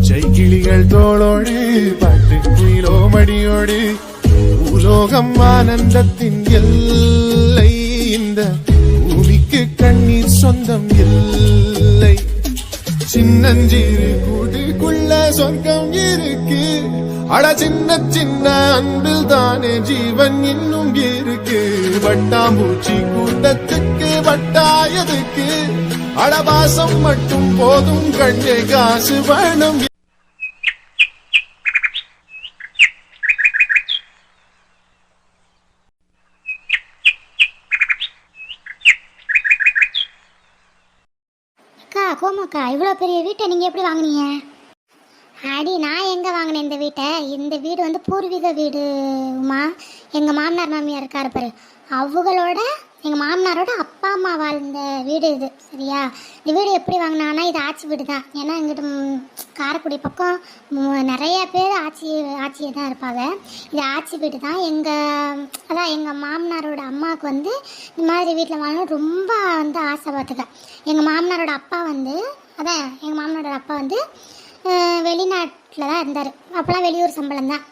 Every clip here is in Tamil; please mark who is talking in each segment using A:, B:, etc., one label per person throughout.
A: பச்சை கிளிகள் தோளோடு பாட்டு மடியோடு பூலோகம் ஆனந்தத்தின் எல்லை இந்த பூமிக்கு கண்ணீர் சொந்தம் இல்லை. சின்னஞ்சிறு கூட்டுக்குள்ள சொர்க்கம் இருக்கு. அட சின்ன சின்ன அன்பில் தானே ஜீவன் இன்னும் இருக்கு. வட்டாம்பூச்சி கூட்டத்துக்கு வட்டாயதுக்கு அடபாசம் மட்டும் போதும் கண்ணே காசு வேணும்
B: அக்கா இவ்வளோ பெரிய வீட்டை நீங்கள் எப்படி வாங்குனீங்க? அடி நான் எங்கே வாங்கினேன் இந்த வீட்டை? இந்த வீடு வந்து பூர்வீக வீடு உமா எங்கள் மாமனார் மாமியார் இருக்காரு பாரு. அவங்களோட எங்கள் மாமனாரோட அப்பா அம்மா வாழ்ந்த வீடு இது சரியா? இந்த வீடு எப்படி வாங்கினாங்கன்னா இது ஆட்சி வீடு தான் ஏன்னா எங்கிட்ட காரைக்குடி பக்கம் நிறைய பேர் ஆட்சி ஆட்சியை தான் இருப்பாங்க. இது ஆட்சி வீடு தான் எங்கள் அதான் எங்கள் மாமனாரோட அம்மாவுக்கு வந்து இந்த மாதிரி வீட்டில் வாழணும் ரொம்ப வந்து ஆசை பார்த்துக்க. எங்கள் மாமனாரோட அப்பா வந்து அதான் எங்கள் மாமனாரோட அப்பா வந்து வெளிநாட்டில் தான் இருந்தார். அப்போலாம் வெளியூர் சம்பளம் தான்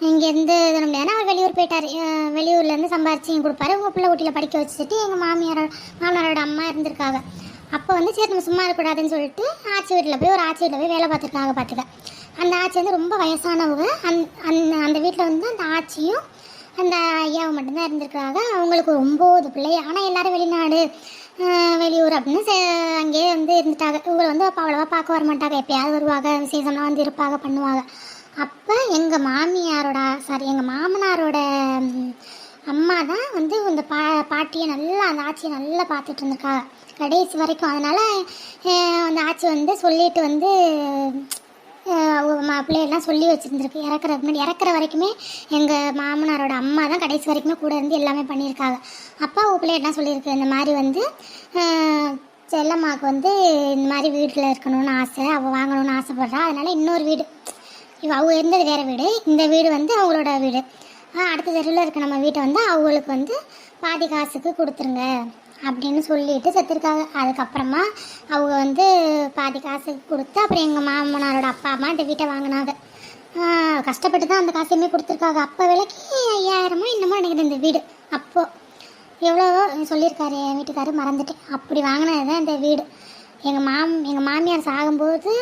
B: இங்கேருந்து இது முடியாது. அவர் வெளியூர் போயிட்டார். வெளியூர்லேருந்து சம்பாரிச்சு இங்கே கொடுப்பாரு. உங்கள் பிள்ளை ஊட்டியில் படிக்க வச்சுட்டு எங்கள் மாமியாரோட மாமனாரோட அம்மா இருந்திருக்காங்க. அப்போ வந்து சரி நம்ம சும்மா இருக்கக்கூடாதுன்னு சொல்லிட்டு ஆட்சி வீட்டில் போய் ஒரு ஆட்சி வீட்டில் போய் வேலை பார்த்துருக்காங்க பார்த்துக்க அந்த ஆட்சி வந்து ரொம்ப வயசானவங்க. அந் அந்த அந்த வீட்டில் வந்து அந்த ஆட்சியும் அந்த ஐயாவை மட்டும்தான் இருந்திருக்கிறாங்க அவங்களுக்கு ரொம்ப ஒரு பிள்ளை ஆனால் எல்லாரும் வெளிநாடு வெளியூர் அப்படின்னு சே- அங்கேயே வந்து இருந்துட்டாங்க. இவங்களை வந்து அப்போ அவ்வளோவா பார்க்க வர மாட்டாங்க. எப்பயாவது வருவாங்க விசேஷம்லாம் வந்து இருப்பாங்க பண்ணுவாங்க. அப்போ எங்கள் மாமியாரோட சாரி எங்கள் மாமனாரோட அம்மா தான் வந்து இந்த பா பாட்டியை நல்லா அந்த ஆட்சியை நல்லா பார்த்துட்டு இருந்திருக்காங்க கடைசி வரைக்கும். அதனால் அந்த ஆட்சி வந்து சொல்லிட்டு வந்து பிள்ளையெல்லாம் சொல்லி வச்சுருந்துருக்கு. இறக்குற முன்னாடி இறக்குற வரைக்குமே எங்கள் மாமனாரோட அம்மா தான் கடைசி வரைக்குமே கூட இருந்து எல்லாமே பண்ணியிருக்காங்க. அப்பா உன் பிள்ளையெல்லாம் சொல்லியிருக்கு? இந்த மாதிரி வந்து செல்லம்மாவுக்கு வந்து இந்த மாதிரி வீட்டில் இருக்கணும்னு ஆசை அவள் வாங்கணும்னு ஆசைப்பட்றா. அதனால் இன்னொரு வீடு இவ அவங்க இருந்தது வேறு வீடு. இந்த வீடு வந்து அவங்களோட வீடு. அடுத்த தெருவில் இருக்க நம்ம வீட்டை வந்து அவங்களுக்கு வந்து பாதி காசுக்கு கொடுத்துருங்க அப்படின்னு சொல்லிட்டு செத்துருக்காங்க. அதுக்கப்புறமா அவங்க வந்து பாதி காசுக்கு கொடுத்து அப்புறம் எங்கள் மாமனாரோட அப்பா அம்மா இந்த வீட்டை வாங்கினாங்க. கஷ்டப்பட்டு தான் அந்த காசையுமே கொடுத்துருக்காங்க. அப்போ விலைக்கு ஐயாயிரமோ என்னமோ நினைக்கிறேன் இந்த வீடு. அப்போது எவ்வளோ சொல்லியிருக்காரு என் வீட்டுக்காரர் மறந்துட்டு அப்படி வாங்கினது தான் இந்த வீடு. எங்கள் மாம் எங்கள் மாமியார் சாகும்போது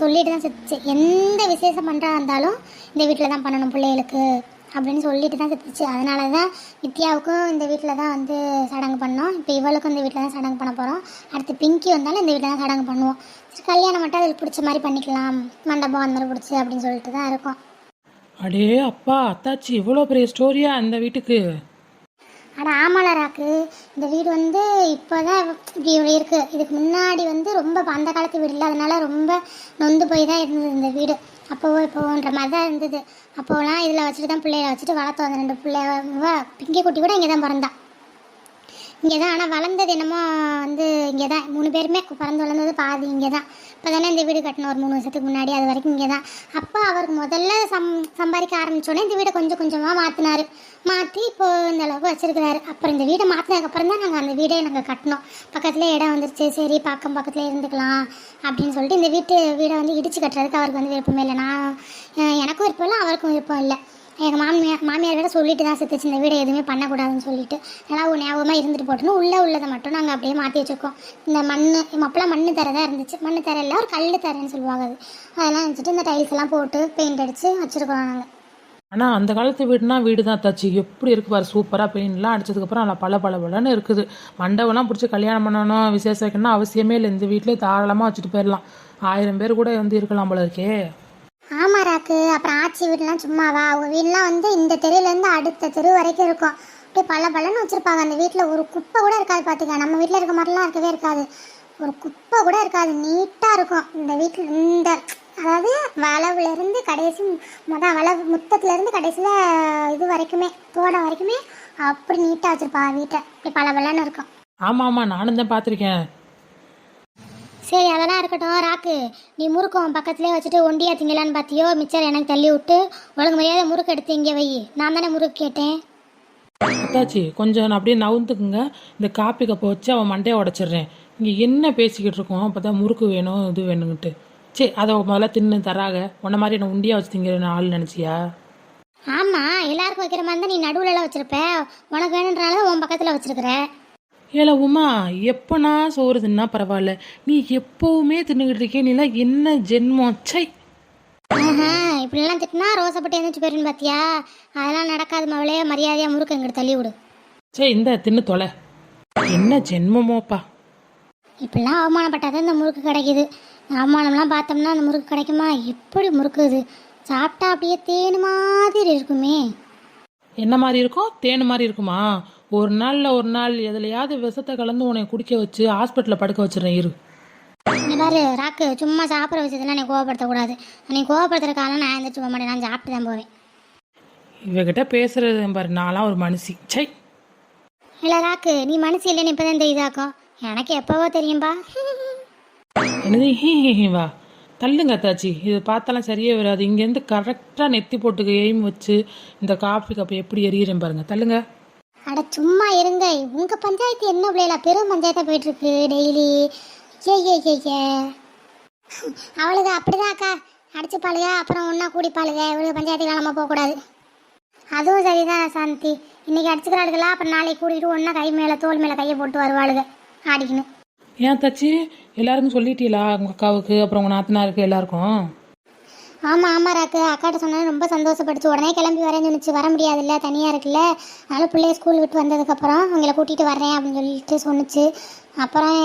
B: சொல்லிட்டு தான் செத்துச்சு. எந்த விசேஷம் பண்ணுறா இருந்தாலும் இந்த வீட்டில் தான் பண்ணணும் பிள்ளைகளுக்கு அப்படின்னு சொல்லிட்டு தான் செத்துச்சு. அதனால தான் நித்யாவுக்கும் இந்த வீட்டில் தான் வந்து சடங்கு பண்ணோம். இப்போ இவளுக்கும் இந்த வீட்டில் தான் சடங்கு பண்ண போகிறோம் அடுத்து பிங்கி வந்தாலும் இந்த வீட்டில் தான் சடங்கு பண்ணுவோம். சரி கல்யாணம் மட்டும் அதுக்கு பிடிச்ச மாதிரி பண்ணிக்கலாம். மண்டபம் அந்த மாதிரி பிடிச்சி அப்படின்னு சொல்லிட்டு தான் இருக்கோம்.
C: அடே அப்பா அத்தாச்சி இவ்வளோ பெரிய ஸ்டோரியா அந்த வீட்டுக்கு?
B: அட ஆமலராக்கு இந்த வீடு வந்து இப்போ தான் இப்படி இருக்குது இதுக்கு முன்னாடி வந்து ரொம்ப அந்த காலத்து வீடு இல்லாதனால ரொம்ப நொந்து போய் தான் இருந்தது இந்த வீடு. அப்போவோ இப்போன்ற மாதிரி தான் இருந்தது. அப்போலாம் இதில் வச்சுட்டு தான் பிள்ளைய வச்சுட்டு வளர்த்தோம். அந்த ரெண்டு பிள்ளைவ பிங்கி குட்டி கூட இங்கே தான் பிறந்தா. இங்கே தான் ஆனால் வளர்ந்தது என்னமோ வந்து இங்கே தான் மூணு பேருமே பிறந்து வளர்ந்தது பாதி இங்கே தான் அப்போ தானே இந்த வீடு கட்டணும் ஒரு மூணு வருஷத்துக்கு முன்னாடி அது வரைக்கும் இங்கே தான் அப்போ அவருக்கு முதல்ல சம் சம்பாதிக்க ஆரம்பிச்சோடனே இந்த வீடை கொஞ்சம் கொஞ்சமாக மாற்றினாரு மாற்றி இப்போ இந்த அளவுக்கு வச்சிருக்கிறாரு. அப்புறம் இந்த வீடை மாற்றினதுக்கப்புறம் தான் நாங்கள் அந்த வீடே நாங்கள் கட்டினோம். பக்கத்தில் இடம் வந்துருச்சு. சரி பக்கம் பக்கத்தில் இருந்துக்கலாம் அப்படின்னு சொல்லிட்டு இந்த வீட்டு வீடை வந்து இடித்து கட்டுறதுக்கு அவருக்கு வந்து விருப்பமே இல்லை. நான் எனக்கும் விருப்பம் இல்லை அவருக்கும் விருப்பம் இல்லை. எங்கள் மாமியார் மாமியார் வேறு சொல்லிட்டு தான் செத்துச்சு. இந்த வீடை எதுவுமே பண்ணக்கூடாதுன்னு சொல்லிட்டு. நல்லா ஒரு ஞாபகமாக இருந்துட்டு போட்டோன்னு உள்ளே உள்ளதை மட்டும் நாங்கள் அப்படியே மாற்றி வச்சுருக்கோம். இந்த மண் அப்போலாம் மண் தர தான் இருந்துச்சு. மண் தர இல்லை ஒரு கல் தரேன்னு சொல்லுவாங்க அது. அதெல்லாம் வச்சுட்டு இந்த டைல்ஸ் எல்லாம் போட்டு பெயிண்ட் அடித்து வச்சுருக்கோம் நாங்கள்
C: ஆனால் அந்த காலத்து வீடுனா வீடு தான் தச்சு. எப்படி இருக்கு பாரு சூப்பராக பெயிண்ட்லாம் அடிச்சதுக்கப்புறம் நல்லா பல பல பலன்னு இருக்குது. மண்டபம்லாம் பிடிச்சி கல்யாணம் பண்ணணும் விசேஷம் வைக்கணும்னா அவசியமே இல்லை. இந்த வீட்டிலே தாராளமாக வச்சுட்டு போயிடலாம். ஆயிரம் பேர் கூட வந்து இருக்கலாம் போல இருக்கே.
B: ஆமா ராக்கு அப்புறம் ஆச்சி வீடுலாம் சும்மாவா? அவங்க வீடுலாம் வந்து இந்த தெருவுலேருந்து அடுத்த தெரு வரைக்கும் இருக்கும். அப்படியே பல பலன்னு வச்சுருப்பாங்க. அந்த வீட்டில் ஒரு குப்பை கூட இருக்காது பார்த்துக்க நம்ம வீட்டில் இருக்க மாதிரிலாம் இருக்கவே இருக்காது. ஒரு குப்பை கூட இருக்காது. நீட்டாக இருக்கும். இந்த வீட்டில் இந்த அதாவது வளவுலேருந்து கடைசி மொதல் வளவு முத்தத்துலேருந்து கடைசியில் இது வரைக்குமே போட வரைக்குமே அப்படி நீட்டாக வச்சுருப்பா வீட்டை. அப்படி பல பலன்னு இருக்கும்.
C: ஆமாம் ஆமாம் நானும் தான் பார்த்துருக்கேன்.
B: சரி அதெல்லாம் இருக்கட்டும். ராக்கு நீ முறுக்கு உன் பக்கத்துலேயே வச்சுட்டு ஒண்டியா திங்கலான்னு பார்த்தியோ மிச்சர் எனக்கு தள்ளி விட்டு ஒழுங்கு மரியாதை முறுக்கு எடுத்து இங்கே வை. நான் தானே முறுக்கு கேட்டேன்.
C: அத்தாச்சி கொஞ்சம் அப்படியே நவுந்துக்குங்க. இந்த காப்பி கப்பை வச்சு அவன் மண்டையை உடச்சிடுறேன். இங்கே என்ன பேசிக்கிட்டு இருக்கோம்? அப்போ தான் முறுக்கு வேணும் இது வேணுங்கிட்டு சரி அதை முதல்ல தின்னு தராக. உன்ன மாதிரி என்ன உண்டியா வச்சு திங்கிற ஆள் நினச்சியா?
B: ஆமாம் எல்லாருக்கும் வைக்கிற மாதிரி தான் நீ நடுவுலலாம் வச்சிருப்ப. உனக்கு வேணுன்றால உன் பக்கத்தில் வச்சிருக்கிற.
C: ஏல உமா எப்போனா சோறு தின்னா பரவாயில்ல நீ எப்போவுமே தின்னுக்கிட்டு இருக்கே நீலாம் என்ன ஜென்மம்? சை
B: ஆஹா இப்படிலாம் திட்டினா ரோசப்பட்டு எழுந்துச்சு போயிருன்னு பார்த்தியா அதெல்லாம் நடக்காது மவளே மரியாதையாக முறுக்கு எங்கிட்ட தள்ளி விடு.
C: சே இந்த தின்னு தொலை. என்ன ஜென்மமோப்பா.
B: இப்படிலாம் அவமானப்பட்டாதான் இந்த முறுக்கு கிடைக்குது. அவமானம்லாம் பார்த்தோம்னா அந்த முறுக்கு கிடைக்குமா? எப்படி முறுக்கு இது? சாப்பிட்டா அப்படியே தேனு மாதிரி இருக்குமே.
C: என்ன மாதிரி இருக்கும்? தேன் மாதிரி இருக்குமா? ஒரு நாளில் ஒரு நாள் எதுலையாவது விஷத்தை கலந்து உன்னை குடிக்க வச்சு ஹாஸ்பிட்டலில் படுக்க வச்சிடறேன் இரு.
B: நீ பாரு ராக்கு சும்மா சாப்பிட்ற விஷயத்துல நீ கோவப்படுத்தக்கூடாது. நீ கோவப்படுத்துற காலம் நான் எழுந்திரிச்சு போக மாட்டேன் நான் சாப்பிட்டு தான் போவேன்.
C: இவகிட்ட பேசுறது பாரு நான்லாம் ஒரு மனுஷி. சை
B: இல்லை ராக்கு நீ மனசு இல்லைன்னு இப்போ தான் இந்த இதாக்கும். எனக்கு எப்போவோ தெரியும்பா.
C: என்னது? ஹீ ஹீ ஹீ வா. தள்ளுங்க அத்தாச்சி. இது பார்த்தாலாம் சரியே வராது. இங்கேருந்து கரெக்டாக நெத்தி போட்டுக்கு எய்ம் வச்சு இந்த காஃபி கப்பை எப்படி எரியிறேன் பாருங்க. தள்ளுங்க.
B: அட சும்மா இருங்க. உங்கள் பஞ்சாயத்து என்ன பிள்ளைல பெரும் பஞ்சாயத்தாக போயிட்டுருக்கு டெய்லி. ஏ ஏ ஏ ஏ. அவளுக்கு அப்படிதான் அக்கா. அடிச்சுப்பாளுக அப்புறம் ஒன்றா கூடிப்பாளுக இவளுக்கு பஞ்சாயத்துக்கு நம்ம போகக்கூடாது அதுவும் சரிதான் சாந்தி. இன்னைக்கு அடிச்சுக்கிறாளுகளா அப்புறம் நாளைக்கு கூட்டிகிட்டு ஒன்றா கை மேலே தோல் மேலே கையை போட்டு வருவாளுக. ஆடிக்கணும்.
C: ஏன் தச்சு? எல்லாருக்கும் சொல்லிட்டீங்களா உங்கள் அக்காவுக்கு அப்புறம் உங்கள் நாத்தனாருக்கு எல்லாருக்கும்?
B: ஆமாம் ஆமாம் ராக்கு. அக்காட்ட சொன்னேன் ரொம்ப சந்தோஷப்படுச்சு உடனே கிளம்பி வரேன்னு சொன்னிச்சு. வர முடியாதுல்ல தனியாக இருக்குல்ல. அதனால் பிள்ளைய ஸ்கூல் விட்டு வந்ததுக்கப்புறம் அவங்கள கூட்டிகிட்டு வரேன் அப்படின்னு சொல்லிட்டு சொன்னுச்சு. அப்புறம்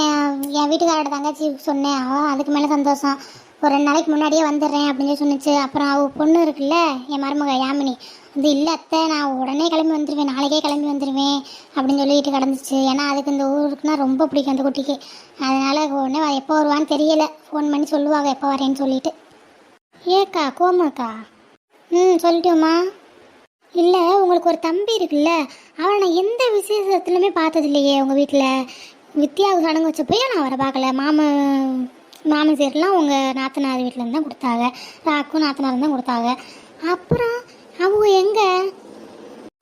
B: என் வீட்டுக்காரோட தங்கச்சி சொன்னேன் அவள் அதுக்கு மேலே சந்தோஷம். ஒரு ரெண்டு நாளைக்கு முன்னாடியே வந்துடுறேன் அப்படின்னு சொல்லி சொன்னுச்சு. அப்புறம் அவள் பொண்ணு இருக்குல்ல என் மருமக யாமினி. அது இல்லை அத்தை நான் உடனே கிளம்பி வந்துடுவேன் நாளைக்கே கிளம்பி வந்துடுவேன் அப்படின்னு சொல்லிட்டு கிடந்துச்சு. ஏன்னா அதுக்கு இந்த ஊருக்குனா ரொம்ப பிடிக்கும் அந்த குட்டிக்கு. அதனால் உடனே எப்போ வருவான்னு தெரியலை. ஃபோன் பண்ணி சொல்லுவாங்க எப்போ வரேன்னு சொல்லிட்டு. ஏக்கா கோமாக்கா. ம் சொல்லட்டுமா இல்லை உங்களுக்கு ஒரு தம்பி இருக்குல்ல அவனை நான் எந்த விசேஷத்துலையுமே பார்த்ததில்லையே உங்கள் வீட்டில் வித்யாவுக்கு சடங்கு வச்சப்போயும் நான் அவரை பார்க்கல? மாமன் மாமன் சீரெலாம் உங்கள் நாத்தனார் வீட்டிலேருந்து தான் கொடுத்தாங்க. ராக்கும் நாத்தனார் தான் கொடுத்தாங்க. அப்புறம் அவங்க எங்கே?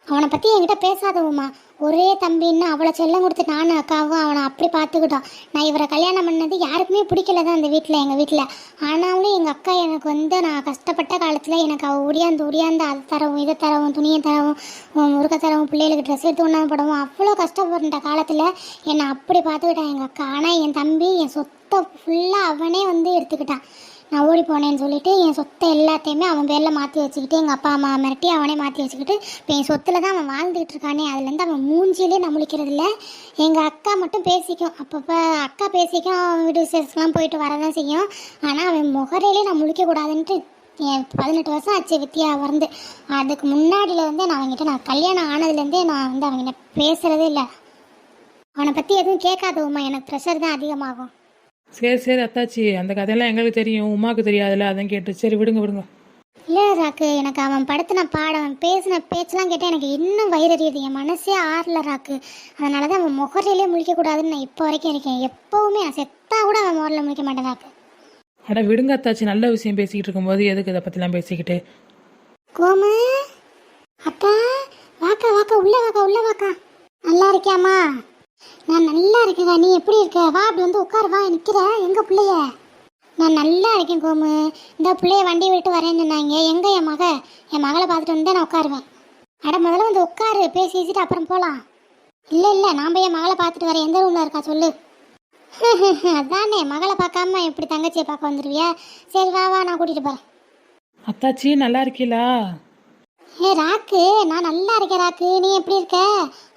B: அவனை பற்றி என்கிட்ட பேசாதவுமா ஒரே தம்பின்னு அவளை செல்லம் கொடுத்து நானும் அக்காவும் அவனை அப்படி பார்த்துக்கிட்டோம். நான் இவரை கல்யாணம் பண்ணது யாருக்குமே பிடிக்கல தான் அந்த வீட்டில் எங்கள் வீட்டில். ஆனாலும் எங்கள் அக்கா எனக்கு வந்து நான் கஷ்டப்பட்ட காலத்தில் எனக்கு அவள் உரியாந்து உரியாந்து அதை தரவும் இதை தரவும் துணியை தரவும் உம், முறுக்க தரவும் பிள்ளைகளுக்கு ட்ரெஸ் எடுத்து ஒன்றாந்து படவும் அவ்வளோ கஷ்டப்படுற காலத்தில் என்னை அப்படி பார்த்துக்கிட்டான் எங்கள் அக்கா. ஆனால் என் தம்பி என் சொத்தை ஃபுல்லாக அவனே வந்து எடுத்துக்கிட்டான். நான் ஓடி போனேன்னு சொல்லிட்டு என் சொத்தை எல்லாத்தையுமே அவன் பேரில் மாற்றி வச்சுக்கிட்டு எங்கள் அப்பா அம்மா மிரட்டி அவனே மாற்றி வச்சுக்கிட்டு இப்போ என் சொத்தில் தான் அவன் வாழ்ந்துக்கிட்டு இருக்கானே அதுலேருந்து அவன் மூஞ்சிலே நம்மளிக்கிறது இல்லை. எங்கள் அக்கா மட்டும் பேசிக்கும். அப்பப்போ அக்கா பேசிக்கும் அவன் வீடு விசேஷத்துக்குலாம் போயிட்டு வரதான் செய்யும். ஆனால் அவன் முகரையிலே நான் முழிக்கக்கூடாதுன்ட்டு என் பதினெட்டு வருஷம் ஆச்சு வித்தியா வந்து அதுக்கு முன்னாடியிலேருந்தே நான் அவங்ககிட்ட நான் கல்யாணம் ஆனதுலேருந்தே நான் வந்து அவங்ககிட்ட பேசுகிறதே இல்லை. அவனை பற்றி எதுவும் கேட்காதவுமா எனக்கு ப்ரெஷர் தான் அதிகமாகும்.
C: சரி சரி அத்தாச்சி அந்த கதையெல்லாம் எங்களுக்கு தெரியும். உமாக்கு தெரியாதுல்ல அதான் கேட்டு. சரி விடுங்க விடுங்க.
B: இல்லை ராக்கு எனக்கு அவன் படுத்தின பாடம் அவன் பேசின பேச்செல்லாம் கேட்டால் எனக்கு இன்னும் வயிறறியுது என் மனசே ஆறல ராக்கு. அதனால தான் அவன் முகரிலே முழிக்கக்கூடாதுன்னு நான் இப்போ வரைக்கும் இருக்கேன். எப்போவுமே நான் செத்தா கூட அவன் முகரில் முழிக்க மாட்டேன் ராக்கு.
C: அட விடுங்க அத்தாச்சி நல்ல விஷயம் பேசிக்கிட்டு இருக்கும்போது எதுக்கு இதை பற்றிலாம் பேசிக்கிட்டு?
B: கோமு அக்கா வாக்கா வாக்கா உள்ள வாக்கா உள்ள வாக்கா. நல்லா இருக்கியாம்மா? நான் நல்லா இருக்கேங்க நீ எப்படி இருக்க? வா அப்படி வந்து உட்காரு வா நிற்கிற எங்க பிள்ளைய? நான் நல்லா இருக்கேன் கோமு. இந்த பிள்ளைய வண்டி விட்டு வரேன்னு சொன்னாங்க. எங்க என் மக? என் மகளை பார்த்துட்டு வந்து நான் உட்காருவேன். அட முதல்ல வந்து உட்காரு. பேசி பேசிட்டு அப்புறம் போகலாம் இல்லை இல்லை நான் போய் என் மகளை பார்த்துட்டு வரேன். எந்த ரூமில் இருக்கா சொல்லு. அதானே மகளை பார்க்காம எப்படி தங்கச்சியை பார்க்க வந்துடுவியா சரி வா வா நான் கூட்டிகிட்டு போகிறேன்
C: அத்தாச்சி நல்லா இருக்கீங்களா
B: ஏ ராக்கு நான் நல்லா இருக்கேன் ராக்கு. நீ எப்படி இருக்க?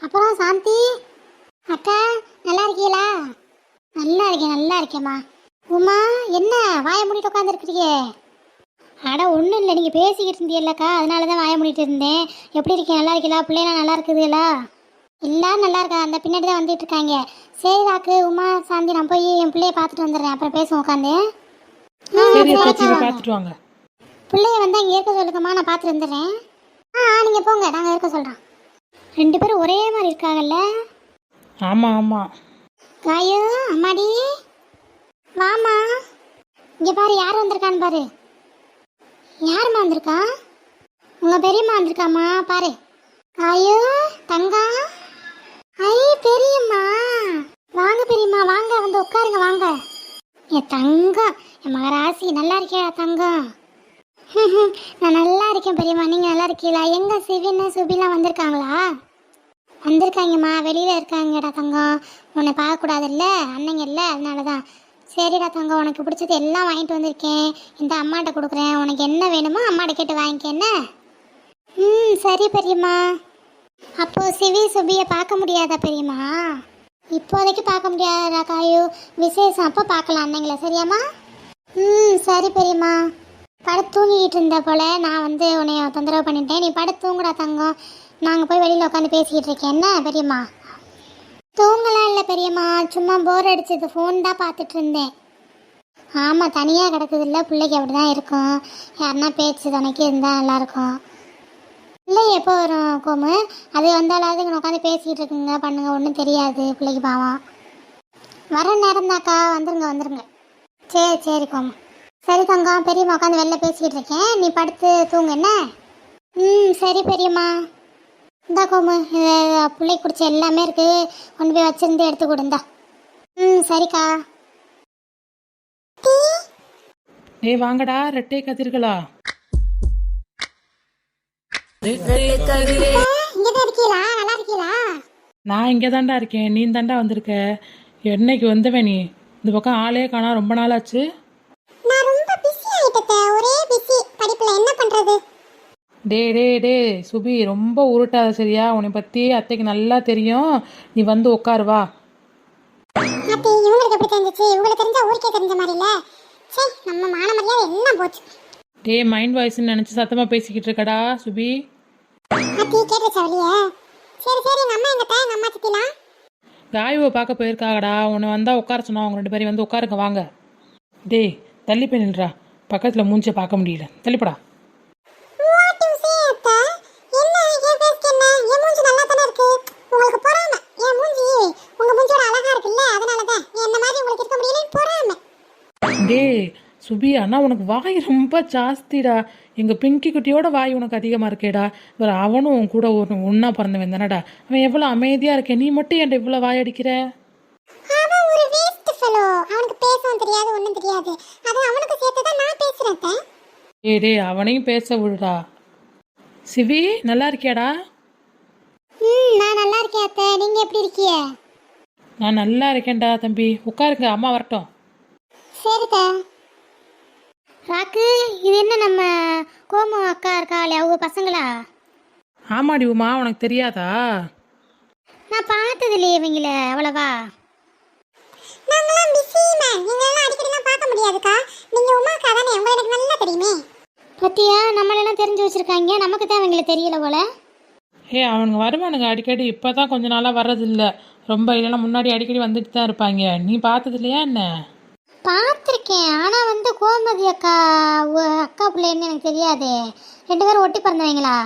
B: அப்புறம் சாந்தி? அக்கா நல்லா இருக்கீங்களா? நல்லா இருக்கேன் நல்லா இருக்கேம்மா. உமா என்ன? வாயை மூடிட்டு உட்காந்துருக்கிறியே அட ஒன்றும் இல்லை. நீங்கள் பேசிக்கிட்டு இருந்தீல்லக்கா அதனால தான் வாயை மூடிட்டு இருந்தேன். எப்படி இருக்கீங்க? நல்லா இருக்கீங்களா? பிள்ளைலாம் நல்லா இருக்குதுங்களா? எல்லாரும் நல்லா இருக்கா அந்த பின்னாடி தான் வந்துட்டு இருக்காங்க. சரி ராக்கு உமா சாந்தி நான் போய் என் பிள்ளைய பார்த்துட்டு வந்துடுறேன். அப்புறம் பேசுவோம் உட்காந்து.
C: பார்த்துட்டு வாங்க.
B: பிள்ளைய வந்து அங்கே இருக்க சொல்லுங்கம்மா. நான் பார்த்துட்டு வந்துடுறேன். ஆ நீங்கள் போங்க. நாங்கள் இருக்க சொல்கிறோம் ரெண்டு பேரும் ஒரே மாதிரி இருக்காங்கல்ல?
C: ஆமாம் ஆமாம்
B: காயு அம்மாடி. வாமா இங்கே பாரு யார் வந்திருக்கான்னு பாரு. யாரும்மா வந்திருக்கா? உங்கள் பெரியம்மா வந்திருக்காம்மா பாரு. காயு தங்கா. ஐ பெரியம்மா. வாங்க பெரியம்மா வாங்க வந்து உட்காருங்க வாங்க. என் தங்கம் என் மகராசி நல்லா இருக்கியா தங்கம் நான் நல்லா இருக்கேன் பெரியம்மா. நீங்கள் நல்லா இருக்கீங்களா? எங்க சிவின்னு சுபிலாம் வந்திருக்காங்களா? வந்திருக்காங்கம்மா. வெளியில் இருக்காங்கடா தங்கம். உன்னை பார்க்கக்கூடாதுல்ல? அண்ணங்க இல்லை அதனால தான் சரிடா தங்கம் உனக்கு பிடிச்சது எல்லாம் வாங்கிட்டு வந்திருக்கேன். இந்த அம்மாட்ட கொடுக்குறேன். உனக்கு என்ன வேணுமோ அம்மாட்ட கேட்டு வாங்கிக்க என்ன? ம் சரி பெரியம்மா. அப்போது சிவி சுபியை பார்க்க முடியாதா பெரியம்மா? இப்போதைக்கு பார்க்க முடியாதா காயு? விசேஷம் அப்போ பார்க்கலாம் அண்ணங்களை. சரியாம்மா? ம் சரி பெரியம்மா. படுத்து தூங்கிக்கிட்டு இருந்த போல நான் வந்து உன்னைய தொந்தரவு பண்ணிட்டேன். நீ படுத்து தூங்குடா தங்கம். நாங்கள் போய் வெளியில் உட்காந்து பேசிக்கிட்டு இருக்கேன். என்ன பெரியம்மா? தூங்கலாம் இல்லை பெரியம்மா. சும்மா போர் அடிச்சது. ஃபோன் தான் பார்த்துட்டு இருந்தேன். ஆமாம் தனியாக கிடக்குது இல்லை. பிள்ளைக்கு அப்படி தான் இருக்கும். யாருன்னா பேச்சு துணைக்கு இருந்தால் நல்லாயிருக்கும். இல்லை எப்போ வரும் கோமு? அது வந்தாலாவது இங்கே உட்காந்து பேசிக்கிட்டு இருக்குங்க. பண்ணுங்க. ஒன்றும் தெரியாது. பிள்ளைக்கு பாவம். வர நேரம் தாக்கா வந்துருங்க வந்துருங்க. சரி சரி கோமு. சரி தங்கம். பெரியம்மா உட்காந்து வெளில பேசிக்கிட்டு இருக்கேன். நீ படுத்து தூங்கு என்ன? ம் சரி பெரியம்மா. இந்தா கோமு இது பிள்ளைக்கு பிடிச்ச எல்லாமே இருக்கு. கொண்டு போய் வச்சிருந்து எடுத்து கொடுந்தா ம் சரிக்கா.
C: ஏய் வாங்கடா ரெட்டை கதிர்களா? நான் இங்கே தாண்டா இருக்கேன். நீ தாண்டா வந்திருக்க? என்னைக்கு வந்தவன் நீ? இந்த பக்கம் ஆளே காணா ரொம்ப நாள் ஆச்சு
B: நான் ரொம்ப பிஸி ஆயிட்டேன் ஒரே பிஸி படிப்புல என்ன பண்றது?
C: டே டே டே சுபி ரொம்ப உருட்டாத சரியா? உன்னை பற்றி அத்தைக்கு நல்லா தெரியும். நீ வந்து உட்காரு வா.
B: அப்படி இவங்களுக்கு எப்படி தெரிஞ்சிச்சு? இவங்களுக்கு தெரிஞ்ச ஊருக்கே தெரிஞ்ச மாதிரி இல்ல சே நம்ம மான மரியாதை எல்லாம் போச்சு.
C: டே மைண்ட் வாய்ஸ்ன்னு நினச்சி சத்தமாக பேசிக்கிட்டு இருக்கடா சுபி.
B: அத்தி கேட்டுச்சா வெளியே? சரி சரி அம்மா எங்க தா எங்க அம்மா சித்திலாம்
C: காயுவை பார்க்க போயிருக்காகடா. உன்னை வந்தால் உட்கார சொன்னா அவங்க ரெண்டு பேரும் வந்து உட்காருங்க வாங்க. டேய் தள்ளி போய் நில்றா. பக்கத்தில் மூஞ்சை பார்க்க முடியல. தள்ளிப்படா
B: வாட் யூ சே அத்தா என்ன என் ஃபேஸ்க்கு என்ன என் மூஞ்சி நல்லா தானே இருக்கு உங்களுக்கு பொறாம என் மூஞ்சி உங்க மூஞ்சியோட அழகா இருக்குல்ல அதனால தான் என்ன மாதிரி உங்களுக்கு இருக்க முடியல பொறாம
C: டேய் சுபி அண்ணா உனக்கு வாய் ரொம்ப ஜாஸ்திடா. எங்கள் பிங்கி குட்டியோட வாய் உனக்கு அதிகமாக இருக்கேடா. வேறு அவனும் கூட ஒரு ஒன்றா பிறந்தவன் தானடா. அவன் எவ்வளோ அமைதியாக இருக்கேன் நீ மட்டும் என்கிட்ட இவ்வளோ வாய் அடிக்கிற?
B: அவனுக்கு பேசவும் தெரியாது ஒண்ணும் தெரியாது. அது அவனுக்கு சேர்த்து தான் நான் அத்தை.
C: ஏய் டேய் அவனையும் பேச விடுடா. சிவி நல்லா இருக்கியாடா?
B: ம் நான் நல்லா இருக்கேன் அத்தை. நீங்க எப்படி இருக்கீங்க?
C: நான் நல்லா இருக்கேன்டா தம்பி. உட்காருங்க அம்மா வரட்டும்.
B: சரிதா. ராக்கு இது என்ன நம்ம கோமு அக்கா இருக்காளே அவங்க பசங்களா?
C: ஆமாடி உமா உனக்கு தெரியாதா?
B: நான் பார்த்தது இல்லையே இவங்கள அவ்வளவா? நாங்களாம் பிஸி மேம் நீங்களெல்லாம் அடிக்கடிலாம் பார்க்க முடியாதுக்கா. நீங்க உமாக்கா தானே? உங்களை எனக்கு நல்லா தெரியுமே. பத்தியா? நம்மளெல்லாம் தெரிஞ்சு வச்சிருக்காங்க. நமக்கு தான் இவங்களை தெரியல போல.
C: ஏ அவனுங்க வருவானுங்க அடிக்கடி. இப்போ தான் கொஞ்ச நாளாக வர்றதில்ல. ரொம்ப இல்லைன்னா முன்னாடி அடிக்கடி வந்துட்டு தான் இருப்பாங்க. நீ பார்த்தது இல்லையா என்ன?
B: பார்த்துருக்கேன். ஆனால் வந்து கோமதி அக்கா அக்கா பிள்ளைன்னு எனக்கு தெரியாதே. ரெண்டு பேரும் ஒட்டி பிறந்தவங்களா?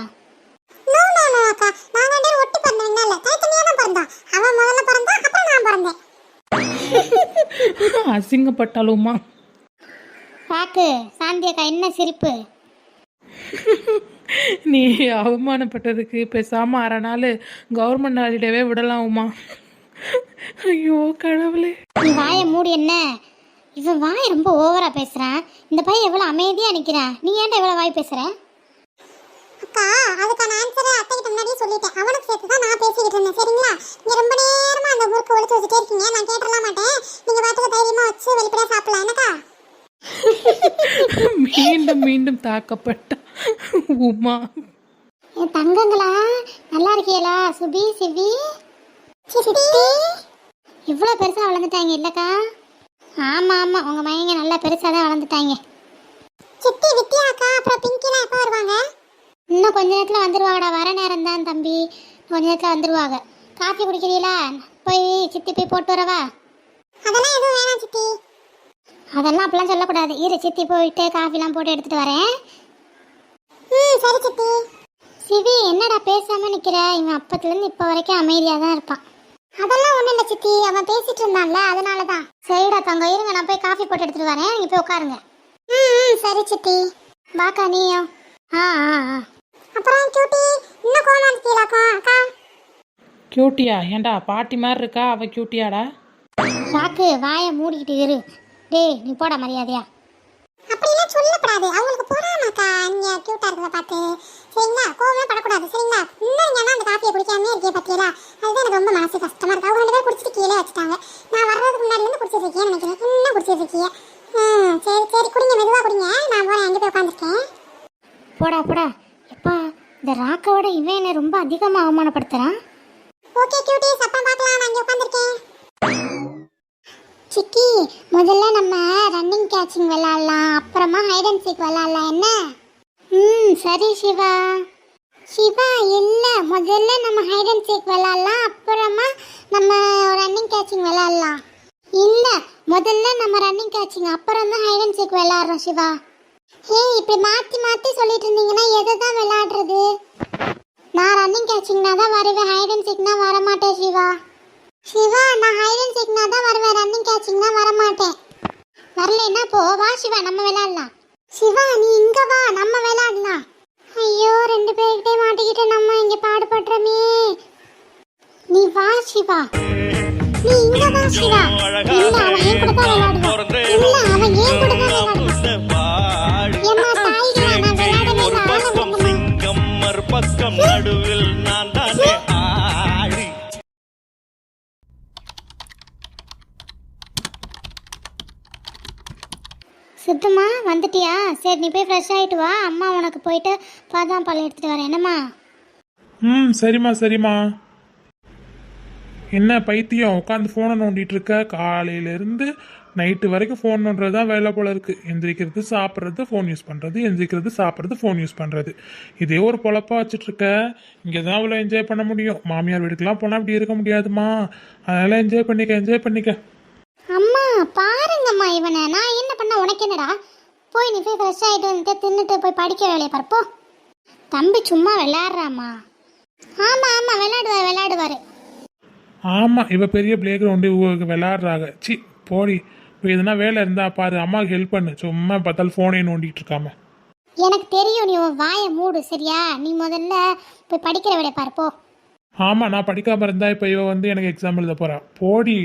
B: நோ நோ நோ அக்கா. நாங்க ரெண்டு பேரும் ஒட்டி பிறந்தவங்க இல்ல. தனித்தனியா தான் பிறந்தோம். அவன் முதல்ல பிறந்தா அப்புறம் நான் பிறந்தேன்.
C: அசிங்கப்பட்டாலுமா?
B: ராக்கு சாந்தி அக்கா என்ன சிரிப்பு?
C: நீ அவமானப்பட்டதுக்கு பேசாமல் அரை நாள் கவர்மெண்ட் ஹாலிடேவே விடலாம் உமா ஐயோ கடவுளே.
B: நீ வாயை மூடி என்ன? இவன் வாய் ரொம்ப ஓவரா பேசுறான் இந்த பையன் எவ்வளவு அமைதியா நிக்கிறான் நீ ஏன்டா இவ்வளவு வாய் பேசுற? அக்கா அதுக்கான ஆன்சரை அத்தை கிட்ட முன்னாடியே சொல்லிட்டேன். அவனுக்கு சேர்த்து தான் நான் பேசிக்கிட்டு இருந்தேன். சரிங்களா? நீங்க ரொம்ப நேரமா அந்த ஊருக்கு ஒழிச்சு வச்சுட்டே இருக்கீங்க. நான் கேட்டலாம் மாட்டேன். நீங்க பாட்டுக்கு தைரியமா வச்சு வெளிப்படையா சாப்பிடலாம். என்னக்கா?
C: மீண்டும் மீண்டும் தாக்கப்பட்ட உமா.
B: என் தங்கங்களா நல்லா இருக்கீங்களா சுபி சிவி இவ்வளோ பெருசாக வளர்ந்துட்டாங்க இல்லைக்கா? ஆமாம் ஆமாம். உங்கள் மையங்க நல்லா பெருசாக தான் வளர்ந்துட்டாங்க. சித்தி அக்கா அப்புறம் பிங்கிலாம் எப்போ வருவாங்க? இன்னும் கொஞ்ச நேரத்தில் வந்துடுவாங்கடா வர நேரம் தான் தம்பி. கொஞ்ச நேரத்தில் வந்துடுவாங்க காஃபி குடிக்கிறீங்களா போய் சித்தி போய் போட்டு வரவா? அதெல்லாம் எதுவும் வேணாம் சித்தி. அதெல்லாம் அப்படிலாம் சொல்லக்கூடாது. இரு சித்தி போயிட்டு காஃபிலாம் போட்டு எடுத்துகிட்டு வரேன். ம் சரி சித்தி. சிவி என்னடா பேசாம நிக்கிற? இவன் அப்பத்துலேருந்து இப்போ வரைக்கும் அமைதியாக தான் இருப்பான். அதெல்லாம் ஒன்றும் இல்லை சித்தி. அவன் பேசிட்டு இருந்தான்ல அதனால தான் சரிடா தங்க இருங்க நான் போய் காஃபி போட்டு எடுத்துட்டு வரேன். நீங்கள் போய் உட்காருங்க. ம் சரி சித்தி. பாக்கா நீயும். ஆ ஆ ஆ. அப்புறம் கியூட்டி இன்னும் கோமா இருக்கீங்களாக்கா அக்கா?
C: கியூட்டியா ஏன்டா பாட்டி மாதிரி இருக்கா? அவ கியூட்டியாடா
B: ராக்கு வாயை மூடிக்கிட்டு இரு. டேய் நீ போடா மரியாதையா.
D: அப்படிலாம் சொல்லப்படாது. அவங்களுக்கு பொறாமக்கா. நீங்க கியூட்டா இருக்கிறத பார்த்து. சரிங்களா? கோவமே படக்கூடாது. சரிங்களா? இன்னும் நீங்க அந்த காஃபியை குடிக்காமலே இருக்கே பத்தியலா அதுதான் எனக்கு ரொம்ப மனசு கஷ்டமா இருக்கு அவங்க ரெண்டு பேரும் குடிச்சிட்டு கீழே வச்சுட்டாங்க நான் வர்றதுக்கு முன்னாடி இருந்து குடிச்சிட்டு இருக்கேன்னு நினைக்கிறேன் இன்னும் குடிச்சிட்டு இருக்கீங்க ம் சரி சரி குடிங்க மெதுவா குடிங்க நான் போறேன் அங்கே போய் உட்காந்துருக்கேன்
B: போடா போடா எப்பா இந்த ராக்காவோட இவன் என்ன ரொம்ப அதிகமாக அவமானப்படுத்துறான்.
D: ஓகே கியூட்டிஸ் அப்புறம் பார்க்கலாம். நான் இங்கே உட்காந்துருக்கேன்
B: சிக்கி முதல்ல நம்ம ரன்னிங் கேட்சிங் விளையாடலாம். அப்புறமா ஹைட் அண்ட் சீக் விளையாடலாம். என்ன? ம் சரி சிவா. சிவா இல்லை. முதல்ல நம்ம ஹைட் அண்ட் சீக் விளையாடலாம். அப்புறமா நம்ம ரன்னிங் கேட்சிங் விளையாடலாம். இல்லை முதல்ல நம்ம ரன்னிங் கேட்சிங் அப்புறம் தான் ஹைட் அண்ட் சீக் விளையாடுறோம் சிவா. ஹே இப்படி மாற்றி மாற்றி சொல்லிட்டு இருந்தீங்கன்னா எதை தான் ரன்னிங் தான் வருவேன் ஹைட் அண்ட் சீக்னா வரமாட்டேன் சிவா. சிவா நான் ஹைட் அண்ட் சீக்னா தான் வருவேன். ரன்னிங் கேட்சிங்னா வரமாட்டேன். வரலன்னா வரலைன்னா போ. வா சிவா நம்ம விளையாடலாம். சிவா நீ இங்க வா. நம்ம விளையாடலாம். ஐயோ ரெண்டு பேர்கிட்டே மாட்டிக்கிட்டு நம்ம இங்க பாடுபடுறோமே. நீ வா சிவா. நீ இங்க வா சிவா. இல்ல அவன் ஏன் கூட தான் விளையாடுவான். இல்ல அவன் ஏன் கூட தான் விளையாடுவான். சுத்தமா வந்துட்டியா? சரி நீ போய் ஃப்ரெஷ் ஆகிட்டு வா. அம்மா உனக்கு போயிட்டு பாதாம் பால் எடுத்துகிட்டு வரேன். என்னம்மா?
E: ம் சரிம்மா சரிம்மா. என்ன பைத்தியம்? உட்காந்து ஃபோனை நோண்டிட்டு இருக்க காலையிலேருந்து நைட்டு வரைக்கும் ஃபோன் நோண்டுறது தான் வேலை போல இருக்கு. எந்திரிக்கிறது சாப்பிட்றது ஃபோன் யூஸ் பண்ணுறது எந்திரிக்கிறது சாப்பிட்றது ஃபோன் யூஸ் பண்ணுறது இதே ஒரு பொழப்பா வச்சுட்டு இருக்க இங்கே தான் அவ்வளோ என்ஜாய் பண்ண முடியும். மாமியார் வீட்டுக்கெலாம் போனால் அப்படி இருக்க முடியாதுமா அதனால் என்ஜாய் பண்ணிக்க என்ஜாய் பண்ணிக்க.
B: பாருங்கம்மா இவனை. நான் என்ன பண்ண உனக்கு என்னடா? போய் நீ போய் ஃப்ரெஷ் ஆகிட்டு வந்துட்டு தின்னுட்டு போய் படிக்க வேலையை பார்ப்போ தம்பி சும்மா விளையாடுறாம்மா. ஆமாம் ஆமாம் விளையாடுவார் விளையாடுவார்.
E: ஆமாம் இவ பெரிய பிளே கிரவுண்டு விளாட்றாங்க சி போடி. இப்போ எதுனா வேலை இருந்தா பாரு அம்மாவுக்கு ஹெல்ப் பண்ணு. சும்மா பார்த்தாலும் ஃபோனே நோண்டிட்டு இருக்காம.
B: எனக்கு தெரியும் நீ உன் வாயை மூடு சரியா? நீ முதல்ல போய் படிக்கிற வேலையை பார்ப்போ
E: ஆமாம் நான் படிக்காம இருந்தா இப்போ இவ வந்து எனக்கு எக்ஸாம் எழுத போறா. போடி.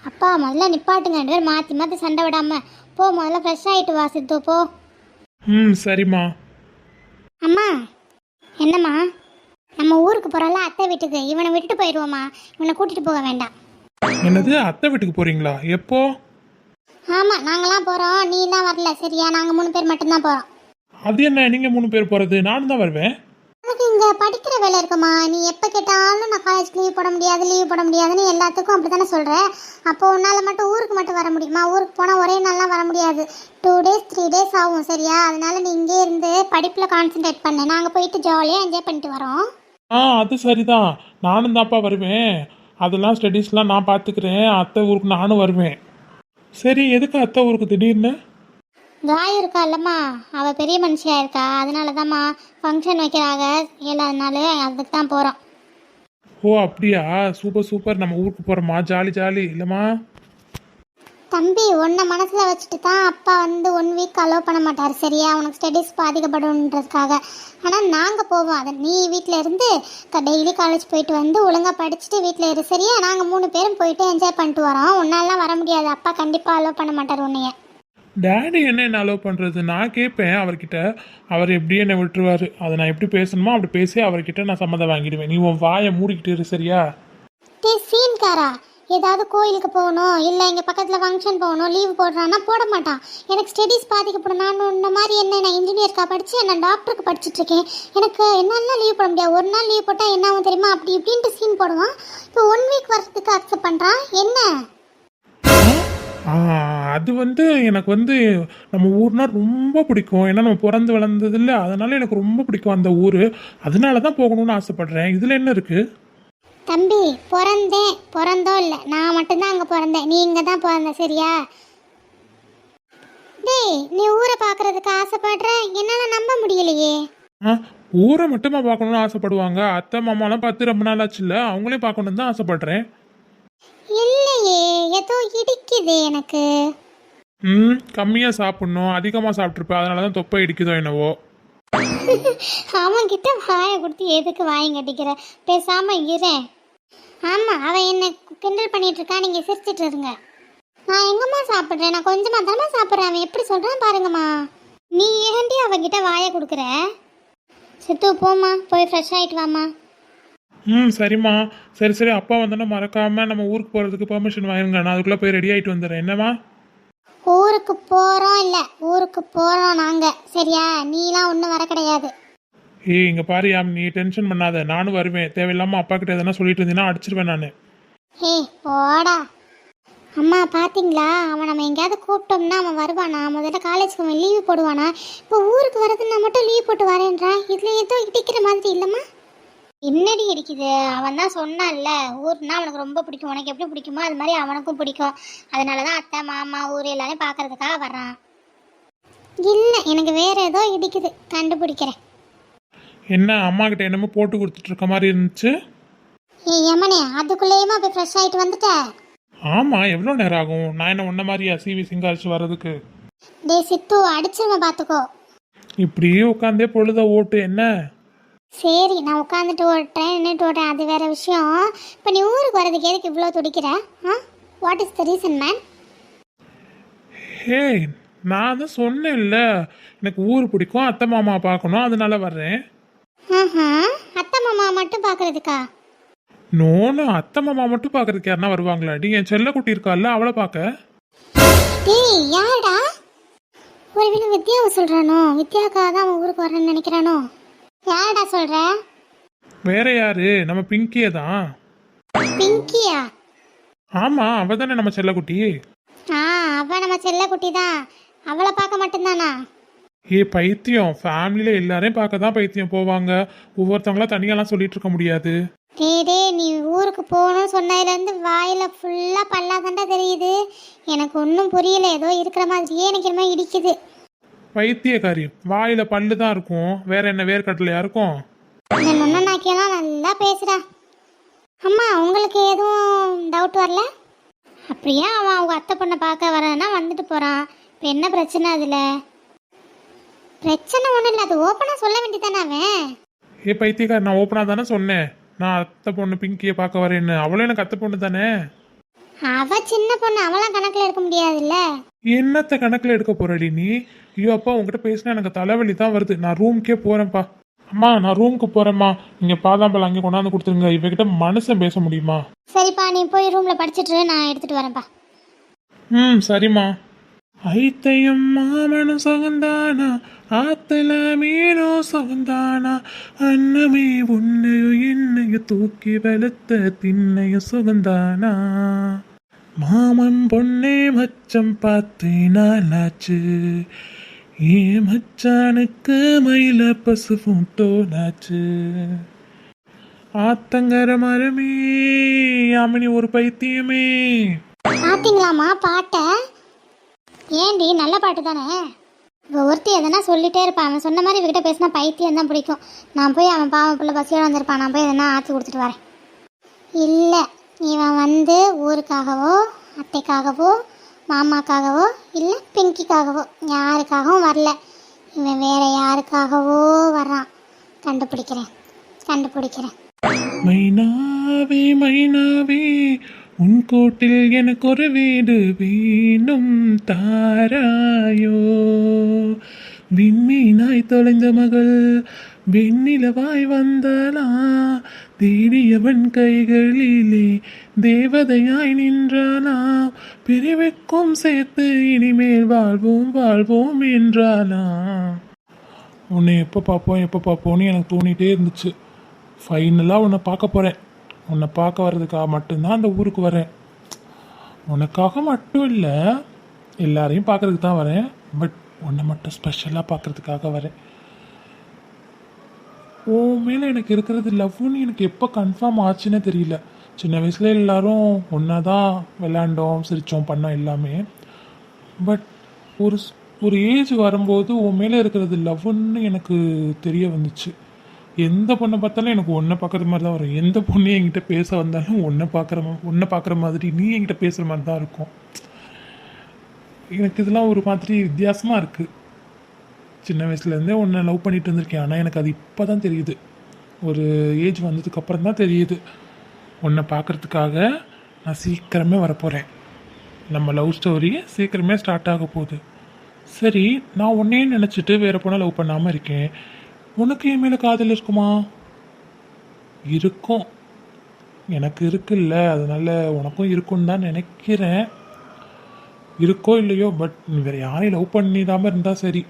B: அப்பா முதல்ல நிப்பாட்டுங்க. ரெண்டு பேரும் மாற்றி மாற்றி சண்டை விடாம. போ முதல்ல ஃப்ரெஷ் ஆகிட்டு வா சித்து. போ.
E: ம் சரிம்மா.
B: அம்மா என்னம்மா? நம்ம ஊருக்கு போகிறோம்ல அத்தை வீட்டுக்கு. இவனை விட்டுட்டு போயிடுவோம்மா இவனை கூட்டிகிட்டு போக வேண்டாம்.
E: என்னது? அத்தை வீட்டுக்கு போறீங்களா? எப்போ?
B: ஆமாம் நாங்களாம் போகிறோம் நீ தான் வரல. சரியா? நாங்கள் மூணு பேர் மட்டும்தான் போகிறோம்
E: அது என்ன? நீங்க மூணு பேர் போறது? நானும் தான் வருவேன்.
B: எனக்கு இங்கே படிக்கிற வேலை இருக்குமா? நீ எப்போ கேட்டாலும் நான் காலேஜ் லீவ் போட முடியாது லீவ் போட முடியாதுன்னு எல்லாத்துக்கும் அப்படி தானே சொல்கிறேன் அப்போ உன்னால் மட்டும் ஊருக்கு மட்டும் வர முடியுமா? ஊருக்கு போனால் ஒரே நாள்லாம் வர முடியாது. டூ டேஸ் த்ரீ டேஸ் ஆகும் சரியா? அதனால நீ இங்கே இருந்து படிப்பில் கான்சென்ட்ரேட் பண்ணு. நாங்கள் போயிட்டு ஜாலியாக என்ஜாய் பண்ணிட்டு வரோம்.
E: ஆ அது சரிதான். நானும் தான்ப்பா வருவேன். அதெல்லாம் ஸ்டடீஸ்லாம் நான் பார்த்துக்கிறேன் அத்தை ஊருக்கு நானும் வருவேன். சரி எதுக்கு அத்தை ஊருக்கு திடீர்னு?
B: காய் இருக்கா இல்லம்மா? அவள் பெரிய மனுஷியா இருக்கா? அதனால தான்மா ஃபங்க்ஷன் வைக்கிறாங்க. ஏழாவது நாள் அதுக்கு தான் போகிறோம்
E: ஓ அப்படியா? Super super. நம்ம ஊருக்கு போறோமா ஜாலி ஜாலி. இல்லைம்மா?
B: தம்பி உன்னை மனசில் வச்சுட்டு தான் அப்பா வந்து ஒன் வீக் அலோவ் பண்ண மாட்டார் சரியா? உனக்கு ஸ்டடீஸ் பாதிக்கப்படும்ன்றதுக்காக ஆனால் நாங்கள் போவோம். அதை நீ வீட்டில் இருந்து டெய்லி காலேஜ் போயிட்டு வந்து ஒழுங்காக படிச்சுட்டு வீட்டில் இரு சரியா? நாங்கள் மூணு பேரும் போயிட்டு என்ஜாய் பண்ணிட்டு வரோம். உன்னாலாம் வர முடியாது. அப்பா கண்டிப்பாக அலோவ் பண்ண மாட்டார் உன்னைய.
E: டேடி என்ன என்ன அலோவ் பண்ணுறது நான் கேட்பேன் அவர்கிட்ட. அவர் எப்படி என்னை விட்டுருவார்? அதை நான் எப்படி பேசணுமோ அப்படி பேசி அவர்கிட்ட நான் சம்மந்தம் வாங்கிடுவேன். நீ உன் வாயை மூடிக்கிட்டு இரு சரியா?
B: டே சீன்காரா ஏதாவது கோயிலுக்கு போகணும் இல்லை இங்கே பக்கத்தில் ஃபங்க்ஷன் போகணும் லீவ் போடுறான்னா போட மாட்டான். எனக்கு ஸ்டடீஸ் பாதிக்கப்படும் நான் இந்த மாதிரி என்ன நான் இன்ஜினியர்க்காக படித்து நான் டாக்டருக்கு படிச்சுட்டு இருக்கேன். எனக்கு என்னென்ன லீவ் போட முடியாது. ஒரு நாள் லீவ் போட்டால் என்ன ஆகும் தெரியுமா? அப்படி இப்படின்ட்டு சீன் போடுவான். இப்போ ஒன் வீக் வர்றதுக்கு அக்செப்ட் பண்ணுறான் என்ன?
E: அது வந்து எனக்கு வந்து நம்ம ஊர்னா ரொம்ப பிடிக்கும். ஏன்னா நம்ம பிறந்து வளர்ந்தது இல்லை. அதனால எனக்கு ரொம்ப பிடிக்கும் அந்த ஊர். அதனால தான் போகணும்னு ஆசைப்படுறேன். இதில் என்ன இருக்கு?
B: தம்பி பிறந்தேன். பிறந்தோ இல்லை. நான் மட்டும்தான் அங்கே பிறந்தேன். நீ இங்கே தான் பிறந்த சரியா? டேய் நீ ஊரை பார்க்கறதுக்கு ஆசைப்படுற? என்னால் நம்ப முடியலையே.
E: ஊரை மட்டுமா பார்க்கணும்னு ஆசைப்படுவாங்க? அத்தை மாமாலாம் பார்த்து ரொம்ப நாள் ஆச்சுல்ல அவங்களையும் பார்க்கணுன்னு தான் ஆசைப்படுறேன்.
B: இல்லையே ஏதோ இடிக்குது எனக்கு.
E: ம் கம்மியாக சாப்பிட்ணும். அதிகமாக சாப்பிட்ருப்பேன் அதனால தான் தொப்பை இடிக்குதோ என்னவோ.
B: அவன் கிட்ட வாயை கொடுத்து எதுக்கு வாயம் கட்டிக்கிற? பேசாம இரு. ஆமா அவன் என்ன கிண்டல் பண்ணிட்டு இருக்கா நீங்க சிரிச்சிட்டு இருங்க. நான் எங்கம்மா சாப்பிட்றேன்? நான் கொஞ்சமா தானம்மா சாப்பிட்றேன். அவன் எப்படி சொல்கிறான் பாருங்கம்மா. நீ ஏன்டி அவகிட்ட வாயை கொடுக்குற? சித்து போம்மா போய் ஃப்ரெஷ் ஆகிட்டு வாம்மா.
E: ம் சரிம்மா. சரி சரி அப்பா வந்தோன்னா மறக்காம நம்ம ஊருக்கு போகிறதுக்கு பெர்மிஷன் வாங்கிருங்க. நான் அதுக்குள்ளே போய் ரெடி ஆகிட்டு வந்துடுறேன். என்னம்மா?
B: ஊருக்கு போகிறோம் இல்லை ஊருக்கு போகிறோம் நாங்கள் சரியா? நீலாம் ஒன்றும் வர கிடையாது.
E: ஏய் இங்கே பாரு யாம் நீ டென்ஷன் பண்ணாத. நானும் வருவேன். தேவையில்லாமல் அப்பா கிட்ட எதனா சொல்லிட்டு இருந்தீங்கன்னா அடிச்சிருவேன் நான்.
B: ஏய் போடா. அம்மா பாத்தீங்களா? அவன் நம்ம எங்கேயாவது கூப்பிட்டோம்னா அவன் வருவானா? முதல்ல காலேஜ்க்கு அவன் லீவு போடுவானா? இப்போ ஊருக்கு வரதுன்னா மட்டும் லீவ் போட்டு வரேன்றான் இதில் ஏதோ இடிக்கிற மாதிரி இல்லைம்மா. என்னடி இடிக்குது அவன் தான் சொன்னான்ல ஊர்னா அவனுக்கு ரொம்ப பிடிக்கும். உனக்கு எப்படி பிடிக்குமோ அது மாதிரி அவனுக்கும் பிடிக்கும். அதனால தான் அத்தை மாமா ஊர் எல்லாரையும் பார்க்கறதுக்காக வர்றான். இல்லை எனக்கு வேற ஏதோ இடிக்குது. கண்டுபிடிக்கிறேன்.
E: என்ன அம்மா கிட்ட என்னமோ போட்டு கொடுத்துட்டு இருக்க மாதிரி இருந்துச்சு?
B: ஏய் யமனே அதுக்குள்ளேயுமா போய் ஃப்ரெஷ் ஆகிட்டு வந்துட்ட?
E: ஆமாம் எவ்வளோ நேரம் ஆகும்? நான் என்ன உன்ன மாதிரியா சிவி சிங்காரிச்சு வர்றதுக்கு?
B: டேய் சித்து அடிச்சிருவேன் பார்த்துக்கோ
E: இப்படியே உட்காந்தே பொழுத ஓட்டு என்ன?
B: சரி நான் உட்காந்துட்டு ஓட்டுறேன் நின்றுட்டு ஓட்டுறேன் அது வேற விஷயம். இப்போ நீ ஊருக்கு வரதுக்கு எதுக்கு இவ்வளோ துடிக்கிற? ஆ? What is the reason man
E: hey நான் தான் சொன்னேன்ல எனக்கு ஊர் பிடிக்கும் அத்தை மாமா பார்க்கணும் அதனால வர்றேன்.
B: ஆஹா அத்தை மாமா மட்டும் பார்க்கறதுக்கா?
E: நோனு அத்தை மாமா மட்டும் பார்க்கறதுக்கு யாருன்னா வருவாங்களாடி என் செல்லக்குட்டி இருக்கால்ல அவளை பார்க்க.
B: டேய் யாருடா? ஒருவேளை வித்யாவை சொல்கிறானோ வித்யாக்காக தான் அவன் ஊருக்கு வரேன்னு நினைக்கிறானோ? யாருடா சொல்கிற
E: வேற யாரு? நம்ம பிங்கியே தான்.
B: பிங்கியா?
E: ஆமாம் அவ தானே நம்ம செல்லக்குட்டி.
B: ஆ அவள் நம்ம செல்லக்குட்டி தான். அவளை பார்க்க மட்டும்தானா?
E: ஏ பைத்தியம். ஃபேமிலியில் எல்லாரையும் பார்க்க தான் பைத்தியம் போவாங்க. ஒவ்வொருத்தவங்களா தனியாலாம் சொல்லிட்டு இருக்க முடியாது.
B: டேய் டேய் நீ ஊருக்கு போகணும்னு சொன்னதுலேருந்து வாயில் ஃபுல்லாக பல்லாதாண்டா தெரியுது. எனக்கு ஒன்றும் புரியல. ஏதோ இருக்கிற மாதிரியே எனக்கு என்னமோ இடிக்குது.
E: பைத்தியக்காரி வாயில பல்லு தான் இருக்கும். வேற என்ன வேர்க்கடலையா இருக்கும்?
B: இந்த நுண்ணனாக்கியெல்லாம் நல்லா பேசுகிறா அம்மா உங்களுக்கு எதுவும் டவுட் வரல? அப்படியே? அவன் அவங்க அத்தை பொண்ணை பார்க்க வரேன்னா வந்துட்டு போகிறான் இப்போ என்ன பிரச்சனை அதில்? பிரச்சனை ஒன்றும் இல்லை. அது ஓப்பனாக சொல்ல வேண்டியதானே அவன்?
E: ஏ பைத்தியக்காரி நான் ஓப்பனாக தானே சொன்னேன். நான் அத்தை பொண்ணு பிங்கியை பார்க்க வரேன்னு. அவளும் எனக்கு அத்தை பொண்ணு தானே?
B: அவ சின்ன பொண்ணு. அவளாம் கணக்கில் எடுக்க முடியாதுல்ல?
E: என்னத்த கணக்கில் எடுக்க போறடி நீ? ஐயோ அப்பா உங்ககிட்ட பேசினா எனக்கு தலைவலி தான் வருது. நான் ரூமுக்கே போறேன்ப்பா. அம்மா நான் ரூமுக்கு போறேம்மா. இங்க பாதாம்பழம் அங்கே கொண்டாந்து கொடுத்துருங்க. இவகிட்ட மனுஷன் பேச முடியுமா?
B: சரிப்பா நீ போய் ரூமில் படிச்சிட்டு நான் எடுத்துகிட்டு வரேன்ப்பா.
E: ம் சரிம்மா. ஐத்தையும் மாமனும் சகந்தானா? ஆத்துல மீனோ சகந்தானா? அன்னமே உன்னையும் என்னையும் தூக்கி வெளுத்த திண்ணையும் சுகந்தானா? மாமன் பொண்ணே மச்சம் பார்த்து நாளாச்சு ஏ மச்சானுக்கு மயில பசுவும் தோலாச்சு ஆத்தங்கர மரமே அம்மனி ஒரு பைத்தியமே.
B: பாத்தீங்களாமா பாட்ட? ஏண்டி நல்ல பாட்டு தானே? ஒருத்தி எதனா சொல்லிட்டே இருப்பான் அவன் சொன்ன மாதிரி இவகிட்ட பேசினா பைத்தியம் தான் பிடிக்கும். நான் போய் அவன் பாவம் பிள்ளை பசியோட வந்திருப்பான் நான் போய் எதனா ஆற்றி கொடுத்துட்டு வரேன். இல்லை இவன் வந்து ஊருக்காகவோ அத்தைக்காகவோ மாமாக்காகவோ இல்லை பிங்கிக்காகவோ யாருக்காகவும் வரல. இவன் வேற யாருக்காகவோ வர்றான். கண்டுபிடிக்கிறேன். கண்டுபிடிக்கிறேன்.
E: மைனாவே மைனாவே உன் கூட்டில் எனக்கு ஒரு வீடு வேணும் தாராயோ. விண்மீனாய் தொலைந்த மகள் வெண்ணிலவாய் வந்தலா தேடியவன் கைகளிலே தேவதையாய் நின்றானா? பிரிவுக்கும் சேர்த்து இனிமேல் வாழ்வோம் வாழ்வோம் என்றானா? உன்னை எப்போ பார்ப்போம் எப்போ பார்ப்போம்னு எனக்கு தோணிட்டே இருந்துச்சு. ஃபைனலாக உன்னை பார்க்க போகிறேன் உன்னை பார்க்க வர்றதுக்காக மட்டும்தான் அந்த ஊருக்கு வரேன். உனக்காக மட்டும் இல்லை எல்லாரையும் பார்க்கறதுக்கு தான் வரேன். பட் உன்னை மட்டும் ஸ்பெஷலாக பார்க்கறதுக்காக வரேன். உன் மேலே எனக்கு இருக்கிறது லவ்னு எனக்கு எப்போ கன்ஃபார்ம் ஆச்சுன்னே தெரியல. சின்ன வயசுல எல்லாரும் ஒன்றா தான் விளாண்டோம் சிரித்தோம் பண்ணோம் எல்லாமே. பட் ஒரு ஸ்- ஒரு ஏஜ் வரும்போது உன் மேலே இருக்கிறது லவ்னு எனக்கு தெரிய வந்துச்சு. எந்த பொண்ணை பார்த்தாலும் எனக்கு ஒன்றை பார்க்குற மாதிரி தான் வரும். எந்த பொண்ணு என்கிட்ட பேச வந்தாலும் ஒன்றை பார்க்குற ஒன்றை பார்க்குற மாதிரி நீ என்கிட்ட பேசுகிற மாதிரி தான் இருக்கும். எனக்கு இதெல்லாம் ஒரு மாதிரி வித்தியாசமாக இருக்குது சின்ன வயசுலேருந்தே உன்னை லவ் பண்ணிட்டு இருந்திருக்கேன். ஆனால் எனக்கு அது இப்போ தான் தெரியுது. ஒரு ஏஜ் வந்ததுக்கப்புறம் தான் தெரியுது. உன்னை பார்க்கறதுக்காக நான் சீக்கிரமே வரப்போகிறேன் நம்ம லவ் ஸ்டோரி சீக்கிரமே ஸ்டார்ட் ஆக போகுது. சரி நான் உன்னையே நினச்சிட்டு வேறு பொண்ணை லவ் பண்ணாமல் இருக்கேன். உனக்கு என் மேலே காதல் இருக்குமா? இருக்கும். எனக்கு இருக்குல்ல. அதனால உனக்கும் இருக்குன்னு தான் நினைக்கிறேன். இருக்கோ இல்லையோ பட் வேறு யாரையும் லவ் பண்ணிடாமல் இருந்தால் சரி.